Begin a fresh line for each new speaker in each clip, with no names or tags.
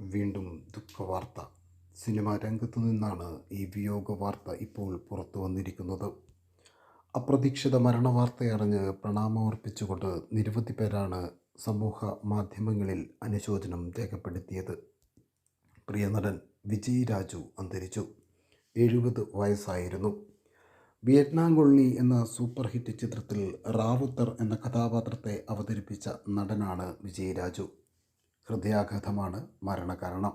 വീണ്ടും ദുഃഖവാർത്ത. സിനിമാ രംഗത്തു നിന്നാണ് ഈ വിയോഗ വാർത്ത ഇപ്പോൾ പുറത്തു വന്നിരിക്കുന്നത്. അപ്രതീക്ഷിത മരണവാർത്തയറിഞ്ഞ് പ്രണാമമർപ്പിച്ചുകൊണ്ട് നിരവധി പേരാണ് സമൂഹ മാധ്യമങ്ങളിൽ അനുശോചനം രേഖപ്പെടുത്തിയത്. പ്രിയ നടൻ വിജയ് രാജു അന്തരിച്ചു. എഴുപത് വയസ്സായിരുന്നു. വിയറ്റ്നാം കൊള്ളി എന്ന സൂപ്പർ ഹിറ്റ് ചിത്രത്തിൽ റാവുത്തർ എന്ന കഥാപാത്രത്തെ അവതരിപ്പിച്ച നടനാണ് വിജയ് രാജു. ഹൃദയാഘാതമാണ് മരണകാരണം.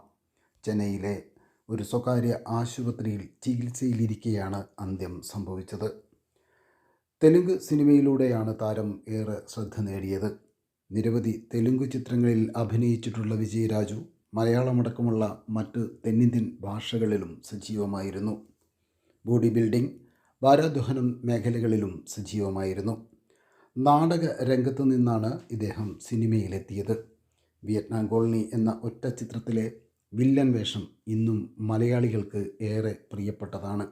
ചെന്നൈയിലെ ഒരു സ്വകാര്യ ആശുപത്രിയിൽ ചികിത്സയിലിരിക്കെയാണ് അന്ത്യം സംഭവിച്ചത്. തെലുങ്ക് സിനിമയിലൂടെയാണ് താരം ഏറെ ശ്രദ്ധ നേടിയത്. നിരവധി തെലുങ്ക് ചിത്രങ്ങളിൽ അഭിനയിച്ചിട്ടുള്ള വിജയരാജു മലയാളമടക്കമുള്ള മറ്റ് തെന്നിന്ത്യൻ ഭാഷകളിലും സജീവമായിരുന്നു. ബോഡി ബിൽഡിംഗ് ഭാരോദ്വഹനം മേഖലകളിലും സജീവമായിരുന്നു. നാടക രംഗത്തു നിന്നാണ് ഇദ്ദേഹം സിനിമയിലെത്തിയത്. വിയറ്റ്നാം കോളനി എന്ന ഒറ്റ ചിത്രത്തിലെ വില്ലൻ വേഷം ഇന്നും മലയാളികൾക്ക് ഏറെ പ്രിയപ്പെട്ടതാണ്.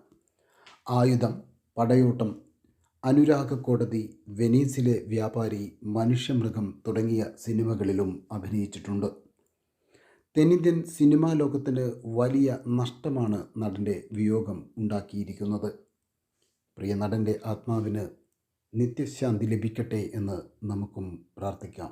ആയുധം പടയോട്ടം അനുരാഗ കോടതി വെനീസിലെ വ്യാപാരി മനുഷ്യമൃഗം തുടങ്ങിയ സിനിമകളിലും അഭിനയിച്ചിട്ടുണ്ട്. തെന്നിന്ത്യൻ സിനിമാ ലോകത്തിന് വലിയ നഷ്ടമാണ് നടന്റെ വിയോഗം ഉണ്ടാക്കിയിരിക്കുന്നത്. പ്രിയ നടന്റെ ആത്മാവിന് നിത്യശാന്തി ലഭിക്കട്ടെ എന്ന് നമുക്കും പ്രാർത്ഥിക്കാം.